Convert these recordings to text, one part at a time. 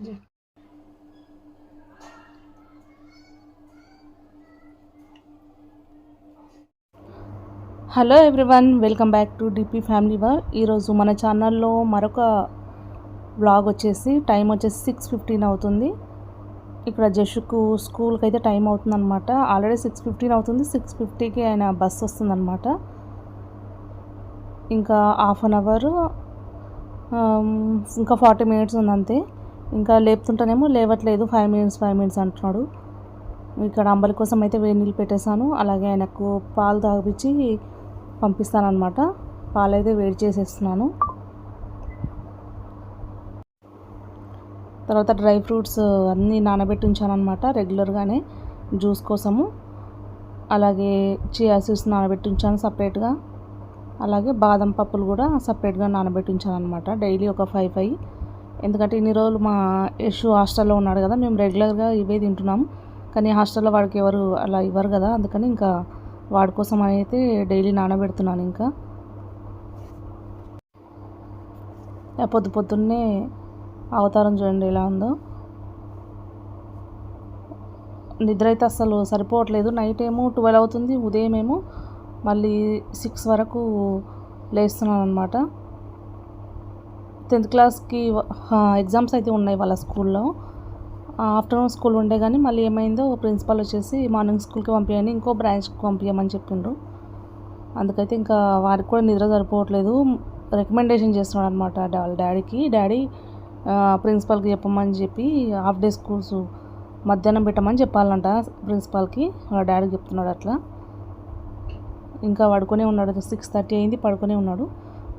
Hello everyone welcome back to DP family వర్ ఈరోజు మన ఛానల్లో మరొక బ్లాగ్ వచ్చేసి టైం వచ్చేసి సిక్స్ ఫిఫ్టీన్ అవుతుంది. ఇక్కడ జషుకు స్కూల్కి అయితే టైం అవుతుంది అనమాట ఆల్రెడీ సిక్స్ ఫిఫ్టీన్ అవుతుంది సిక్స్ ఫిఫ్టీకి ఆయన బస్ వస్తుందన్నమాట. ఇంకా హాఫ్ అన్ అవర్ ఇంకా ఫార్టీ మినిట్స్ ఉంది అంతే ఇంకా లేపుతుంటేనేమో లేవట్లేదు ఫైవ్ మినిట్స్ ఫైవ్ మినిట్స్ అంటున్నాడు. ఇక్కడ అంబలి కోసం అయితే వేడి నీళ్ళు పెట్టేశాను. అలాగే ఆయనకు పాలు తాగిపించి పంపిస్తానమాట పాలు అయితే వేడి చేసేస్తున్నాను. తర్వాత డ్రై ఫ్రూట్స్ అన్నీ నానబెట్టి ఉంచానమాట రెగ్యులర్గానే జ్యూస్ కోసము. అలాగే చియా సీడ్స్ నానబెట్టి ఉంచాను సపరేట్గా అలాగే బాదం పప్పులు కూడా సపరేట్గా నానబెట్టి ఉంచాను అనమాట డైలీ ఒక ఫైవ్ ఫైవ్ ఎందుకంటే ఇన్ని రోజులు మా యశు హాస్టల్లో ఉన్నాడు కదా మేము రెగ్యులర్గా ఇవే తింటున్నాం. కానీ హాస్టల్లో వాడికి ఎవరు అలా ఇవ్వరు కదా అందుకని ఇంకా వాడి కోసం అయితే డైలీ నానబెడుతున్నాను ఇంకా. పొద్దు పొద్దున్నే అవతారం చూడండి ఎలా ఉందో. నిద్ర అయితే అస్సలు సరిపోవట్లేదు. నైట్ ఏమో ట్వెల్వ్ అవుతుంది ఉదయం ఏమో మళ్ళీ సిక్స్ వరకు లేస్తున్నాను అనమాట టెన్త్ క్లాస్కి ఎగ్జామ్స్ అయితే ఉన్నాయి వాళ్ళ స్కూల్లో. ఆఫ్టర్నూన్ స్కూల్ ఉండే కానీ మళ్ళీ ఏమైందో ప్రిన్సిపల్ వచ్చేసి మార్నింగ్ స్కూల్కి పంపించండి ఇంకో బ్రాంచ్కి పంపించమని చెప్పిండ్రు. అందుకైతే ఇంకా వారికి కూడా నిద్ర సరిపోవట్లేదు. రికమెండేషన్ చేస్తున్నాడు అనమాట వాళ్ళ డాడీకి. డాడీ ప్రిన్సిపాల్కి చెప్పమని చెప్పి హాఫ్ డే స్కూల్స్ మధ్యాహ్నం పెట్టమని చెప్పాలంట ప్రిన్సిపాల్కి. వాళ్ళ డాడీ చెప్తున్నాడు అట్లా. ఇంకా పడుకునే ఉన్నాడు. సిక్స్ థర్టీ అయింది పడుకునే ఉన్నాడు.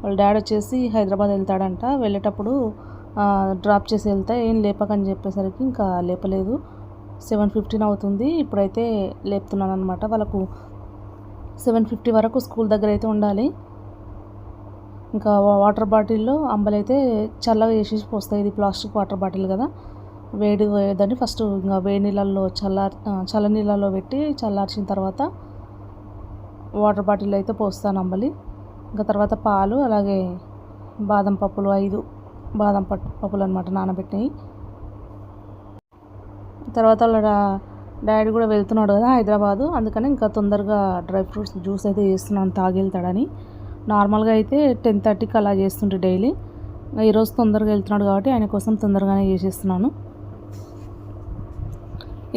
వాళ్ళ డాడీ వచ్చేసి హైదరాబాద్ వెళ్తాడంట. వెళ్ళేటప్పుడు డ్రాప్ చేసి వెళ్తే ఏం లేపకని చెప్పేసరికి ఇంకా లేపలేదు. సెవెన్ ఫిఫ్టీన్ అవుతుంది. ఇప్పుడైతే లేపుతున్నాను అనమాట వాళ్ళకు సెవెన్ ఫిఫ్టీ వరకు స్కూల్ దగ్గర అయితే ఉండాలి. ఇంకా వాటర్ బాటిల్లో అంబలైతే చల్లగా చేసేసి పోస్తాయి. ఇది ప్లాస్టిక్ వాటర్ బాటిల్ కదా. వేడి దాన్ని ఫస్ట్ ఇంకా వేడి నీళ్ళల్లో చల్లార్ చల్ల నీళ్ళల్లో పెట్టి చల్లార్చిన తర్వాత వాటర్ బాటిల్ అయితే పోస్తాను అంబలి. ఇంకా తర్వాత పాలు అలాగే బాదం పప్పులు ఐదు బాదం పట్టు పప్పులు అనమాట నానబెట్టినవి. తర్వాత వాళ్ళ డాడీ కూడా వెళ్తున్నాడు కదా హైదరాబాదు అందుకని ఇంకా తొందరగా డ్రై ఫ్రూట్స్ జ్యూస్ అయితే చేస్తున్నాను తాగెళ్తాడని. నార్మల్గా అయితే టెన్ థర్టీకి అలా చేస్తుంటే డైలీ. ఈరోజు తొందరగా వెళ్తున్నాడు కాబట్టి ఆయన కోసం తొందరగానే చేసేస్తున్నాను.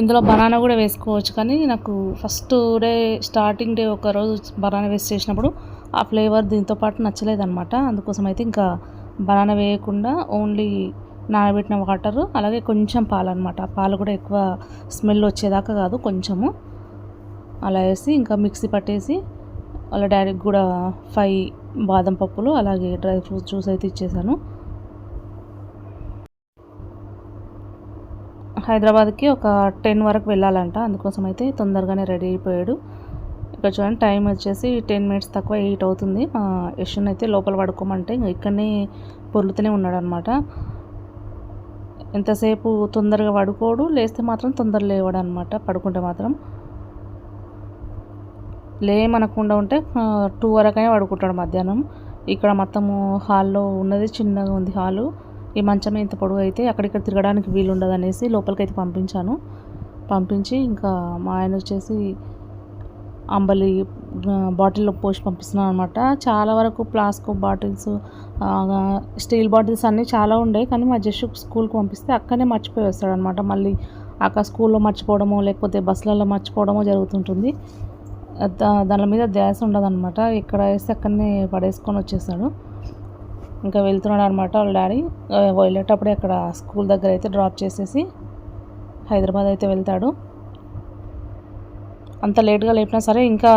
ఇందులో బనానా కూడా వేసుకోవచ్చు కానీ నాకు ఫస్ట్ డే స్టార్టింగ్ డే ఒక రోజు బనానా వేస్ట్ చేసినప్పుడు ఆ ఫ్లేవర్ దీంతో పాటు నచ్చలేదన్నమాట. అందుకోసం అయితే ఇంకా బనానా వేయకుండా ఓన్లీ నానబెట్టిన వాటర్ అలాగే కొంచెం పాలు అనమాట పాలు కూడా ఎక్కువ స్మెల్ వచ్చేదాకా కాదు కొంచెము. అలా వేసి ఇంకా మిక్సీ పట్టేసి అలా డైరెక్ట్ కూడా ఫైవ్ బాదం పప్పులు అలాగే డ్రై ఫ్రూట్స్ జ్యూస్ అయితే ఇచ్చేసాను. హైదరాబాద్కి ఒక టెన్ వరకు వెళ్ళాలంట అందుకోసం అయితే తొందరగానే రెడీ అయిపోయాడు. ఇక్కడ చూడండి టైం వచ్చేసి టెన్ మినిట్స్ తక్కువ ఎయిట్ అవుతుంది. మా యశ్వన్ అయితే లోపల పడుకోమంటే ఇంకా ఇక్కడనే పొర్లుతూనే ఉన్నాడు అనమాట ఎంతసేపు తొందరగా పడుకోడు లేస్తే మాత్రం తొందర లేవాడు అనమాట పడుకుంటే మాత్రం. లేమనకుండా ఉంటే టూ వరకైనా పడుకుంటాడు మధ్యాహ్నం. ఇక్కడ మొత్తము హాల్లో ఉన్నది చిన్నగా ఉంది హాలు. ఈ మంచం ఇంత పొడుగు అయితే అక్కడిక్కడ తిరగడానికి వీలు ఉండదు అనేసి లోపలికైతే పంపించాను. పంపించి ఇంకా మా ఆయన వచ్చేసి అంబలి బాటిల్లో పోసి పంపిస్తున్నాను అనమాట చాలా వరకు ప్లాస్క్ బాటిల్స్ స్టీల్ బాటిల్స్ అన్నీ చాలా ఉండే కానీ మా జస్ట్ స్కూల్కి పంపిస్తే అక్కడనే మర్చిపోయి వస్తాడనమాట మళ్ళీ అక్కడ స్కూల్లో మర్చిపోవడమో లేకపోతే బస్సులలో మర్చిపోవడమో జరుగుతుంటుంది. దాని మీద ధ్యాస ఉండదన్నమాట. ఇక్కడ వేస్తే అక్కడనే పడేసుకొని వచ్చేసాడు ఇంకా వెళ్తున్నాడు అనమాట వాళ్ళ డాడీ. వెళ్ళేటప్పుడే అక్కడ స్కూల్ దగ్గర అయితే డ్రాప్ చేసేసి హైదరాబాద్ అయితే వెళ్తాడు. అంత లేట్గా లేపినా సరే ఇంకా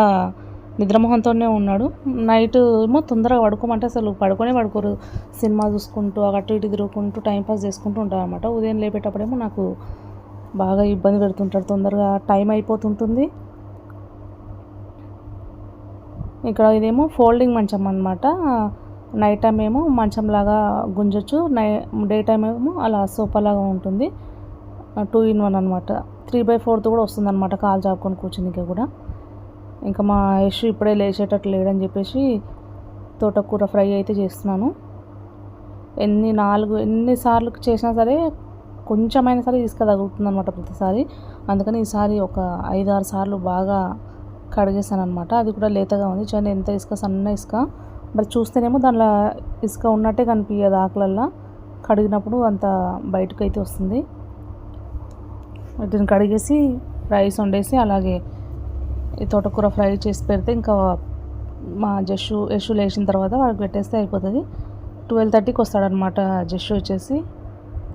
నిద్రమోహంతోనే ఉన్నాడు. నైట్ ఏమో తొందరగా పడుకోమంటే అసలు పడుకునే పడుకోరు. సినిమా చూసుకుంటూ అటు ఇటు తిరుగుకుంటూ టైంపాస్ చేసుకుంటూ ఉంటారు అనమాట ఉదయం లేపేటప్పుడేమో నాకు బాగా ఇబ్బంది పెడుతుంటాడు. తొందరగా టైం అయిపోతుంటుంది. ఇక్కడ ఇదేమో ఫోల్డింగ్ మంచం అనమాట నైట్ టైం ఏమో మంచంలాగా గుంజొచ్చు. నై డే టైం ఏమో అలా సోఫాలాగా ఉంటుంది. టూ ఇన్ వన్ అనమాట త్రీ బై ఫోర్త్ కూడా వస్తుంది అనమాట కాలు చాపుకొని కూర్చునికి కూడా. ఇంకా మా యశ్ ఇప్పుడే లేచేటట్టు లేడని చెప్పేసి తోటకూర ఫ్రై అయితే చేస్తున్నాను. ఎన్ని నాలుగు ఎన్నిసార్లు చేసినా సరే కొంచెమైనా సరే ఇసుక తగులుతుంది అనమాట ప్రతిసారి. అందుకని ఈసారి ఒక ఐదు ఆరు సార్లు బాగా కడిగేసాను అనమాట అది కూడా లేతగా ఉంది. చూడండి ఎంత ఇసుక సన్న ఇసుక. మరి చూస్తేనేమో దానిలో ఇసుక ఉన్నట్టే కనిపించదు ఆకులల్లో. కడిగినప్పుడు అంత బయటకు అయితే వస్తుంది. వీటిని కడిగేసి రైస్ వండేసి అలాగే ఈ తోటకూర ఫ్రై చేసి పెడితే ఇంకా మా జస్సు యశు లేచిన తర్వాత వాడికి పెట్టేస్తే అయిపోతుంది. ట్వెల్వ్ థర్టీకి వస్తాడనమాట జస్సు వచ్చేసి.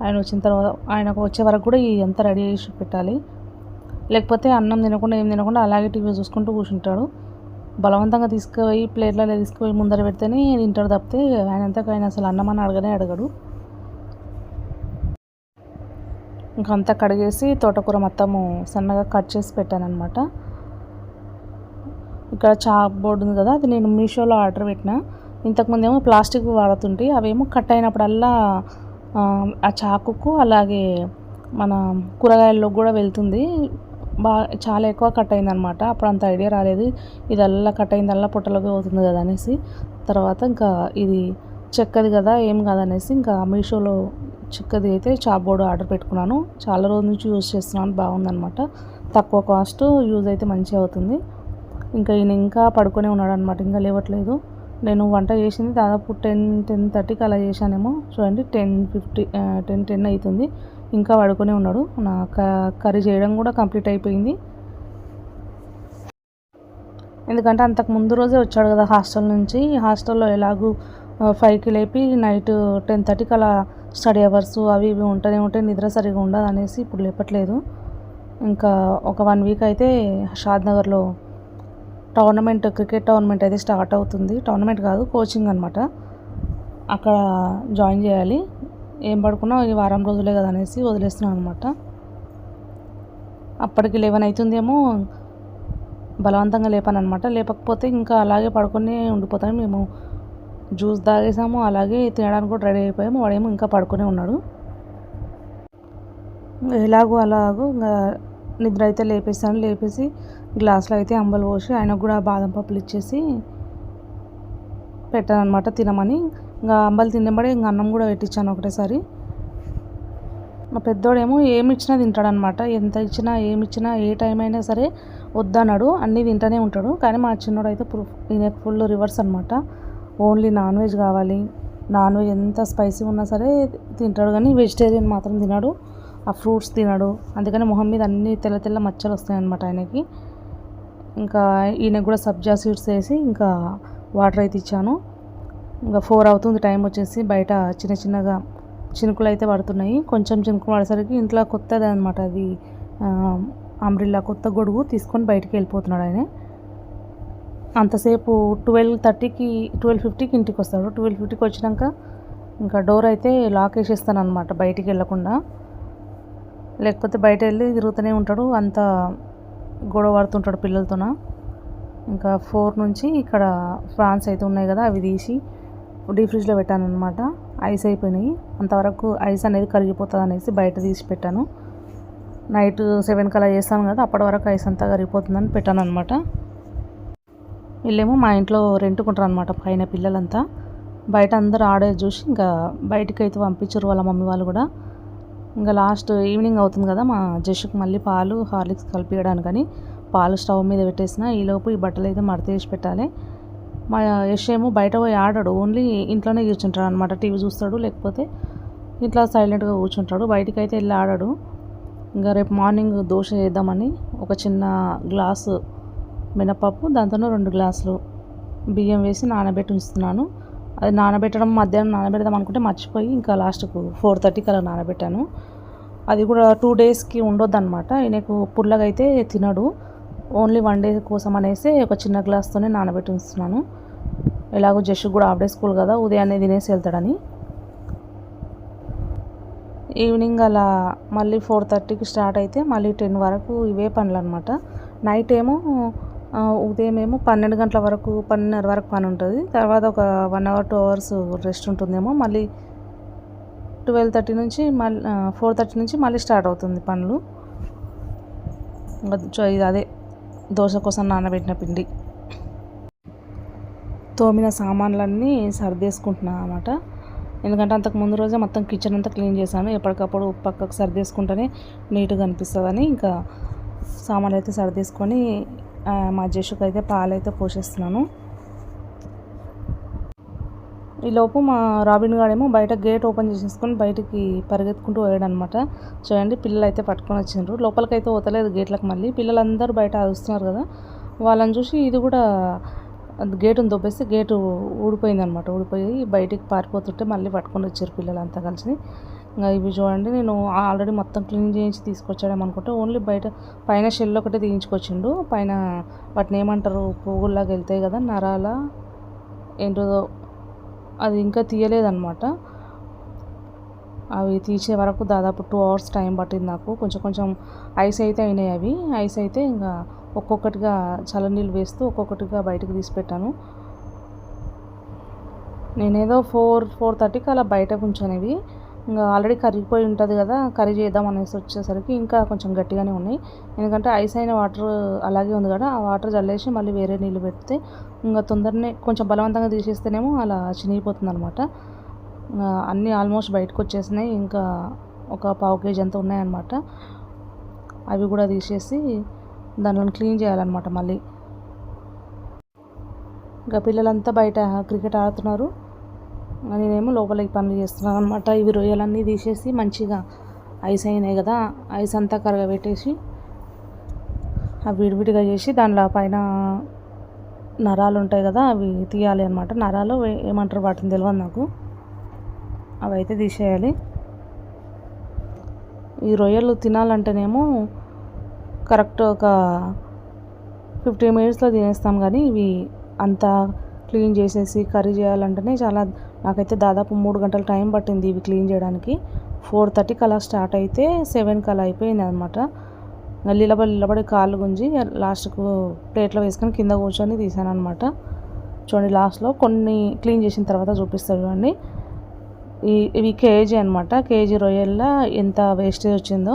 ఆయన వచ్చిన తర్వాత ఆయనకు వచ్చే వరకు కూడా అంతా రెడీ చేసి పెట్టాలి. లేకపోతే అన్నం తినకుండా ఏం తినకుండా అలాగే టీవీ చూసుకుంటూ కూర్చుంటాడు. బలవంతంగా తీసుకుపోయి ప్లేట్లలో తీసుకుపోయి ముందర పెడితేనే తింటాడు తప్పితే ఆయన అంతా ఆయన అసలు అన్నం అని అడగనే అడగడు. ఇంకంతా కడిగేసి తోటకూర మొత్తము సన్నగా కట్ చేసి పెట్టాను అనమాట ఇక్కడ చాక్ బోర్డు ఉంది కదా అది నేను మీషోలో ఆర్డర్ పెట్టిన. ఇంతకుముందు ఏమో ప్లాస్టిక్ వాడుతుంటే అవేమో కట్ అయినప్పుడల్లా ఆ చాకుకు అలాగే మన కూరగాయల్లో కూడా వెళ్తుంది. బాగా చాలా ఎక్కువ కట్ అయిందనమాట అప్పుడు అంత ఐడియా రాలేదు. ఇది అల్లా కట్ అయిందల్లా పొట్టలోకి పోతుంది కదా అనేసి. తర్వాత ఇంకా ఇది చెక్కది కదా ఏం కాదనేసి ఇంకా మీషోలో చెక్కది అయితే చాప్ బోర్డు ఆర్డర్ పెట్టుకున్నాను. చాలా రోజుల నుంచి యూజ్ చేస్తున్నాను బాగుందనమాట తక్కువ కాస్ట్ యూజ్ అయితే మంచిగా అవుతుంది. ఇంకా ఈయన ఇంకా పడుకునే ఉన్నాడు అనమాట ఇంకా లేవట్లేదు. నేను వంట చేసింది దాదాపు టెన్ టెన్ థర్టీకి అలా చేశానేమో. చూడండి టెన్ ఫిఫ్టీ టెన్ టెన్ అవుతుంది ఇంకా పడుకునే ఉన్నాడు. నా కర్రీ చేయడం కూడా కంప్లీట్ అయిపోయింది. ఎందుకంటే అంతకు ముందు రోజే వచ్చాడు కదా హాస్టల్ నుంచి. హాస్టల్లో ఎలాగూ ఫైవ్కి లేపి నైట్ టెన్ థర్టీకి అలా స్టడీ అవర్స్ అవి ఇవి ఉంటూనే ఉంటే నిద్ర సరిగా ఉండదు అనేసి ఇప్పుడు లేపట్లేదు. ఇంకా ఒక వన్ వీక్ అయితే షాద్నగర్లో టోర్నమెంట్ క్రికెట్ టోర్నమెంట్ అయితే స్టార్ట్ అవుతుంది. టోర్నమెంట్ కాదు కోచింగ్ అనమాట అక్కడ జాయిన్ చేయాలి. ఏం పడుకున్నా ఈ వారం రోజులే కదా అనేసి వదిలేస్తున్నాను అనమాట అప్పటికి లెవెన్ అవుతుందేమో బలవంతంగా లేపాను అనమాట లేపకపోతే ఇంకా అలాగే పడుకొని ఉండిపోతాను మేము జ్యూస్ తాగేసాము అలాగే తినడానికి కూడా రెడీ అయిపోయాము. వాడేమో ఇంకా పడుకునే ఉన్నాడు. ఎలాగో అలాగో ఇంకా నిద్ర అయితే లేపేసాను లేపేసి గ్లాస్లో అయితే అంబలు పోసి ఆయనకు కూడా బాదం పప్పులు ఇచ్చేసి పెట్టాను అనమాట తినమని. ఇంకా అంబలు తినబడి ఇంకా అన్నం కూడా పెట్టించాను ఒకటేసారి. మా పెద్దోడేమో ఏమి ఇచ్చినా తింటాడనమాట ఎంత ఇచ్చినా ఏమి ఇచ్చినా ఏ టైం అయినా సరే వద్దన్నాడు. అన్నీ తింటూనే ఉంటాడు. కానీ మా చిన్నోడు అయితే ఈయన ఫుల్ రివర్స్ అనమాట ఓన్లీ నాన్ వెజ్ కావాలి. నాన్ వెజ్ ఎంత స్పైసీ ఉన్నా సరే తింటాడు కానీ వెజిటేరియన్ మాత్రం తినడు. ఆ ఫ్రూట్స్ తినడు. అందుకని మొహం మీద అన్ని తెల్ల తెల్ల మచ్చలు వస్తాయి అనమాట ఆయనకి. ఇంకా ఈయనకు కూడా సబ్జా సీడ్స్ వేసి ఇంకా వాటర్ అయితే ఇచ్చాను. ఇంకా ఫోర్ అవుతుంది టైం వచ్చేసి. బయట చిన్న చిన్నగా చినుకులు అయితే పడుతున్నాయి. కొంచెం చినుకులు పడేసరికి ఇంట్లో కొత్తది అనమాట అది అంబ్రిల్లా కొత్త గొడుగు తీసుకొని బయటికి వెళ్ళిపోతున్నాడు ఆయన. అంతసేపు ట్వెల్వ్ థర్టీకి ట్వెల్వ్ ఫిఫ్టీకి ఇంటికి వస్తాడు. ట్వెల్వ్ ఫిఫ్టీకి వచ్చినాక ఇంకా డోర్ అయితే లాక్ వేసేస్తాను అనమాట బయటికి వెళ్ళకుండా. లేకపోతే బయట వెళ్ళి తిరుగుతూనే ఉంటాడు. అంత గొడవ పడుతుంటాడు పిల్లలతోన. ఇంకా ఫోర్ నుంచి ఇక్కడ ఫ్రాన్స్ అయితే ఉన్నాయి కదా అవి తీసి డీ ఫ్రిడ్జ్లో పెట్టాను అనమాట ఐస్ అయిపోయినాయి. అంతవరకు ఐస్ అనేది కరిగిపోతుంది అనేసి బయట తీసి పెట్టాను. నైట్ సెవెన్ కలా చేస్తాను కదా అప్పటి వరకు ఐస్ అంతా కరిగిపోతుందని పెట్టాను అనమాట వీళ్ళేమో మా ఇంట్లో రెంటుకుంటారు అనమాట పైన పిల్లలంతా. బయట అందరూ ఆడే చూసి ఇంకా బయటికి అయితే పంపించారు వాళ్ళ మమ్మీ వాళ్ళు కూడా. ఇంకా లాస్ట్ ఈవినింగ్ అవుతుంది కదా మా జషుకు మళ్ళీ పాలు హార్లిక్స్ కలిపియడానికని. పాలు స్టవ్ మీద పెట్టేసిన ఈలోపు ఈ బట్టలు అయితే మడతేసి పెట్టాలి. మా యశ్ ఏమో బయట పోయి ఆడాడు. ఓన్లీ ఇంట్లోనే కూర్చుంటాడు అనమాట టీవీ చూస్తాడు లేకపోతే ఇంట్లో సైలెంట్గా కూర్చుంటాడు. బయటికి అయితే వెళ్ళి ఆడాడు. ఇంకా రేపు మార్నింగ్ దోశ చేద్దామని ఒక చిన్న గ్లాసు మినపప్పు దాంతో రెండు గ్లాసులు బియ్యం వేసి నానబెట్టి ఉంచుతున్నాను అది నానబెట్టడం మధ్యాహ్నం నానబెడదాం అనుకుంటే మర్చిపోయి ఇంకా లాస్ట్కు ఫోర్ థర్టీకి అలా నానబెట్టాను. అది కూడా టూ డేస్కి ఉండొద్దు అనమాట ఈయనకు పుల్లగా అయితే తినడు. ఓన్లీ వన్ డే కోసం అనేసి ఒక చిన్న గ్లాస్తోనే నానబెట్టి ఉంచుతున్నాను ఎలాగో జస్ట్ కూడా హాఫ్ డే స్కూల్ కదా ఉదయాన్నే తినేసి వెళ్తాడని. ఈవినింగ్ అలా మళ్ళీ ఫోర్ థర్టీకి స్టార్ట్ అయితే మళ్ళీ టెన్ వరకు ఇవే పనులు అనమాట నైట్ ఏమో ఉదయం ఏమో పన్నెండు గంటల వరకు పన్నెండున్నర వరకు పని ఉంటుంది. తర్వాత ఒక one hour two hours rest ఉంటుందేమో. మళ్ళీ ట్వెల్వ్ థర్టీ నుంచి మళ్ళీ ఫోర్ థర్టీ నుంచి మళ్ళీ స్టార్ట్ అవుతుంది పనులు. ఇది అదే దోశ కోసం నానబెట్టిన పిండి. తోమిన సామాన్లన్నీ సర్దేసుకుంటున్నాను అనమాట ఎందుకంటే అంతకు ముందు రోజే మొత్తం కిచెన్ అంతా క్లీన్ చేశాను. ఎప్పటికప్పుడు పక్కకు సర్దేసుకుంటేనే నీట్గా అనిపిస్తుందని ఇంకా సామాన్లు అయితే సర్దేసుకొని మా జేషుకు అయితే పాలైతే పోషిస్తున్నాను. ఈ లోపు మా రాబిన్ గాడేమో బయట గేట్ ఓపెన్ చేసేసుకొని బయటికి పరిగెత్తుకుంటూ పోయాడనమాట చూడండి పిల్లలు అయితే పట్టుకొని వచ్చిండ్రు. లోపలికైతే పోతలేదు గేట్లకు మళ్ళీ. పిల్లలందరూ బయట అరుస్తున్నారు కదా. వాళ్ళని చూసి ఇది కూడా గేటును దొబ్బేస్తే గేటు ఊడిపోయిందనమాట ఊడిపోయి బయటికి పారిపోతుంటే మళ్ళీ పట్టుకొని వచ్చారు పిల్లలంతా కలిసి. ఇంకా ఇవి చూడండి నేను ఆల్రెడీ మొత్తం క్లీన్ చేయించి తీసుకొచ్చాడేమో అనుకుంటే ఓన్లీ బయట పైన షెల్ ఒకటే తీయించుకొచ్చిండు. పైన వాటిని ఏమంటారు పువ్వుల్లాగా వెళ్తాయి కదా నరాల ఏంటో అది ఇంకా తీయలేదన్నమాట. అవి తీసే వరకు దాదాపు టూ అవర్స్ టైం పట్టింది నాకు. కొంచెం కొంచెం ఐస్ అయితే అయినాయి అవి. ఐస్ అయితే ఇంకా ఒక్కొక్కటిగా చల్లనీళ్ళు వేస్తూ ఒక్కొక్కటిగా బయటకు తీసి పెట్టాను. నేనేదో ఫోర్ ఫోర్ థర్టీకి అలా బయట ఉంచాను ఇంకా ఆల్రెడీ కరిగిపోయి ఉంటుంది కదా కర్రీ చేద్దాం అనేసి వచ్చేసరికి ఇంకా కొంచెం గట్టిగానే ఉన్నాయి. ఎందుకంటే ఐస్ అయిన వాటర్ అలాగే ఉంది కదా ఆ వాటర్ చల్లేసి మళ్ళీ వేరే నీళ్ళు పెడితే ఇంకా తొందరనే కొంచెం బలవంతంగా తీసేస్తేనేమో అలా చినిగిపోతుంది అనమాట అన్నీ ఆల్మోస్ట్ బయటకు వచ్చేసినాయి ఇంకా ఒక పావు కేజీ అంతా ఉన్నాయన్నమాట. అవి కూడా తీసేసి దానిలో క్లీన్ చేయాలన్నమాట మళ్ళీ. ఇంకా పిల్లలంతా బయట క్రికెట్ ఆడుతున్నారు. నేనేమో లోపలికి పనులు చేస్తున్నాను అనమాట ఇవి రొయ్యలన్నీ తీసేసి మంచిగా ఐస్ అయినాయి కదా ఐస్ అంతా కరగబెట్టేసి అవి విడివిడిగా చేసి దానిలో పైన నరాలు ఉంటాయి కదా అవి తీయాలి అనమాట నరాలు ఏమంటారు వాటిని తెలియదు నాకు. అవి అయితే తీసేయాలి. ఈ రొయ్యలు తినాలంటేనేమో కరెక్ట్ ఒక ఫిఫ్టీ మినిట్స్లో తినేస్తాం కానీ ఇవి అంతా క్లీన్ చేసేసి కర్రీ చేయాలంటేనే చాలా నాకైతే దాదాపు మూడు గంటల టైం పట్టింది ఇవి క్లీన్ చేయడానికి. ఫోర్ థర్టీకి అలా స్టార్ట్ అయితే సెవెన్కి అలా అయిపోయింది అనమాట నిలబడి నిలబడి కాళ్ళు గుంజి లాస్ట్కు ప్లేట్లో వేసుకొని కింద కూర్చొని తీసాను అనమాట చూడండి లాస్ట్లో కొన్ని క్లీన్ చేసిన తర్వాత చూపిస్తారు చూడండి. ఈ ఇవి కేజీ అనమాట కేజీ రొయ్యల్లో ఎంత వేస్టేజ్ వచ్చిందో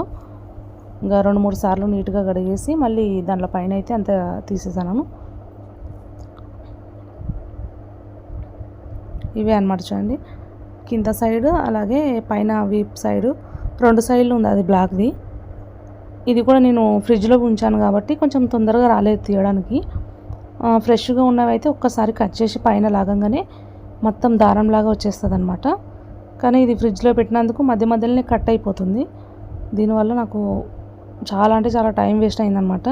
ఇంకా రెండు మూడు సార్లు నీట్గా కడిగేసి మళ్ళీ దాంట్లో పైన అయితే అంత తీసేసాను. ఇవే అనమాట చూడండి. కింద సైడ్ అలాగే పైన వీప్ సైడ్ రెండు సైడ్లు ఉంది అది బ్లాక్ది. ఇది కూడా నేను ఫ్రిడ్జ్లో ఉంచాను కాబట్టి కొంచెం తొందరగా రాలేదు తీయడానికి. ఫ్రెష్గా ఉన్నవి అయితే ఒక్కసారి కట్ చేసి పైన లాగంగానే మొత్తం దారంలాగా వచ్చేస్తుంది అనమాట కానీ ఇది ఫ్రిడ్జ్లో పెట్టినందుకు మధ్య మధ్యలోనే కట్ అయిపోతుంది. దీనివల్ల నాకు చాలా అంటే చాలా టైం వేస్ట్ అయిందనమాట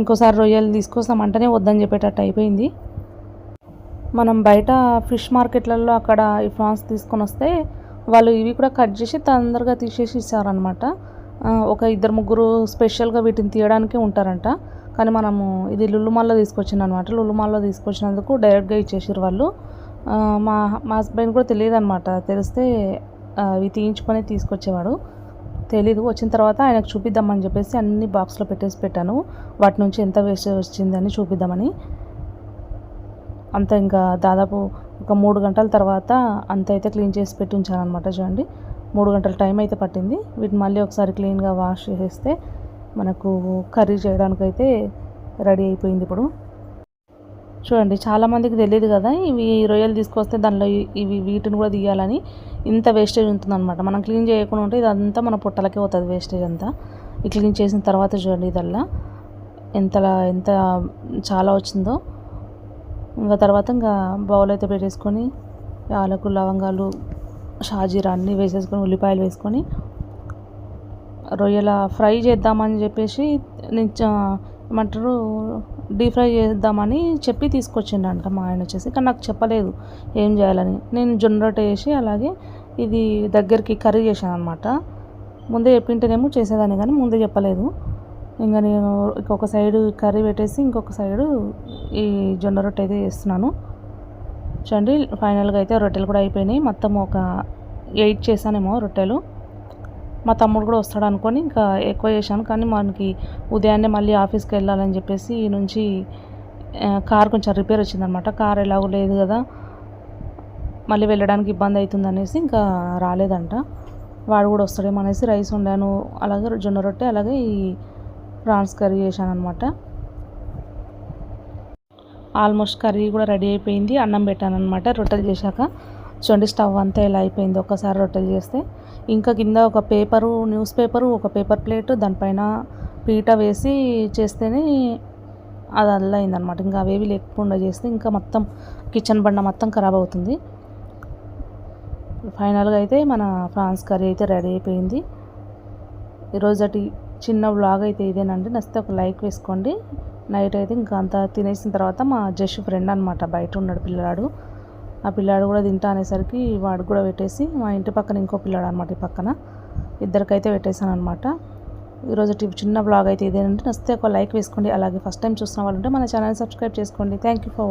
ఇంకోసారి రొయ్యలు తీసుకొస్తామంటేనే వద్దని చెప్పేటట్టు అయిపోయింది. మనం బయట ఫిష్ మార్కెట్లలో అక్కడ ఈ ప్రాన్స్ తీసుకొని వస్తే వాళ్ళు ఇవి కూడా కట్ చేసి తొందరగా తీసేసి ఇచ్చారనమాట ఒక ఇద్దరు ముగ్గురు స్పెషల్గా వీటిని తీయడానికే ఉంటారంట. కానీ మనము ఇది లుల్లుమాల్లో తీసుకొచ్చింది అనమాట లుల్లుమాల్లో తీసుకొచ్చినందుకు డైరెక్ట్గా ఇచ్చేసారు వాళ్ళు. మా మా హస్బెండ్ కూడా తెలియదు అనమాట తెలిస్తే అవి ఇవి తీయించుకొని తీసుకొచ్చేవాడు. తెలీదు. వచ్చిన తర్వాత ఆయనకు చూపిద్దామని చెప్పేసి అన్ని బాక్స్లో పెట్టేసి పెట్టాను. వాటి నుంచి ఎంత వేస్ట్ వచ్చిందని చూపిద్దామని. అంత ఇంకా దాదాపు ఒక మూడు గంటల తర్వాత అంత అయితే క్లీన్ చేసి పెట్టి ఉంచారనమాట చూడండి. మూడు గంటల టైం అయితే పట్టింది. వీటిని మళ్ళీ ఒకసారి క్లీన్గా వాష్ చేసేస్తే మనకు కర్రీ చేయడానికి అయితే రెడీ అయిపోయింది ఇప్పుడు. చూడండి చాలామందికి తెలియదు కదా ఇవి రొయ్యలు తీసుకొస్తే దానిలో ఇవి వీటిని కూడా తీయాలని ఇంత వేస్టేజ్ ఉంటుందన్నమాట. మనం క్లీన్ చేయకుండా ఉంటే ఇదంతా మన పుట్టలకే పోతుంది వేస్టేజ్ అంతా. ఈ క్లీన్ చేసిన తర్వాత చూడండి ఇదల్లా ఎంతలా ఎంత చాలా వచ్చిందో. ఇంకా తర్వాత ఇంకా బౌల్ అయితే పెట్టేసుకొని యాలకు లవంగాలు షాజీరా అన్నీ వేసేసుకొని ఉల్లిపాయలు వేసుకొని రొయ్యల ఫ్రై చేద్దామని చెప్పేసి నేను ఏమంటారు డీప్ ఫ్రై చేద్దామని చెప్పి తీసుకొచ్చిండంట మా ఆయన వచ్చేసి. కానీ నాకు చెప్పలేదు ఏం చేయాలని. నేను జొన్న రొట్టె వేసి అలాగే ఇది దగ్గరికి కర్రీ చేశాను అనమాట ముందే చెప్పింటేనేమో చేసేదాన్ని కానీ ముందే చెప్పలేదు. ఇంకా నేను ఇంకొక సైడు కర్రీ పెట్టేసి ఇంకొక సైడు ఈ జొన్న రొట్టె అయితే చేస్తున్నాను. చూడండి ఫైనల్గా అయితే రొట్టెలు కూడా అయిపోయినాయి. మొత్తం ఒక ఎయిట్ చేశానేమో రొట్టెలు. మా తమ్ముడు కూడా వస్తాడు అనుకొని ఇంకా ఎక్కువ చేశాను. కానీ మనకి ఉదయాన్నే మళ్ళీ ఆఫీస్కి వెళ్ళాలని చెప్పేసి ఈ నుంచి కార్ కొంచెం రిపేర్ వచ్చిందనమాట. కార్ ఎలాగో లేదు కదా. మళ్ళీ వెళ్ళడానికి ఇబ్బంది అవుతుంది అనేసి ఇంకా రాలేదంట. వాడు కూడా వస్తాడేమో అనేసి రైస్ వండాను. అలాగే జొన్న రొట్టె అలాగే ఈ ప్రాన్స్ కర్రీ చేశాను అనమాట ఆల్మోస్ట్ కర్రీ కూడా రెడీ అయిపోయింది అన్నం పెట్టాను అనమాట రొట్టెలు చేశాక. చూడండి స్టవ్ అంతా ఇలా అయిపోయింది ఒక్కసారి రొట్టెలు చేస్తే. ఇంకా కింద ఒక పేపరు న్యూస్ పేపరు ఒక పేపర్ ప్లేట్ దానిపైన పీట వేసి చేస్తేనే అది అల్లయింది అయిందనమాట ఇంకా అవేవి లేకుండా చేస్తే ఇంకా మొత్తం కిచెన్ బండ మొత్తం ఖరాబ్ అవుతుంది. ఫైనల్గా అయితే మన ఫ్రాన్స్ కర్రీ అయితే రెడీ అయిపోయింది. ఈరోజు చిన్న వ్లాగ్ అయితే ఇదేనండి. నచ్చితే ఒక లైక్ వేసుకోండి. నైట్ అయితే ఇంకా అంత తినేసిన తర్వాత మా జస్ట్ ఫ్రెండ్ అనమాట బయట ఉన్నాడు పిల్లాడు. ఆ పిల్లాడు కూడా తింటా అనేసరికి వాడు కూడా పెట్టేసి మా ఇంటి పక్కన ఇంకో పిల్లాడు అనమాట ఈ పక్కన. ఇద్దరికైతే పెట్టేశాను అనమాట ఈరోజు చిన్న బ్లాగ్ అయితే ఇదేనంటే నచ్చితే ఒక లైక్ వేసుకోండి. అలాగే ఫస్ట్ టైం చూసిన వాళ్ళు ఉంటే మన ఛానల్ సబ్స్క్రైబ్ చేసుకోండి. Thank you for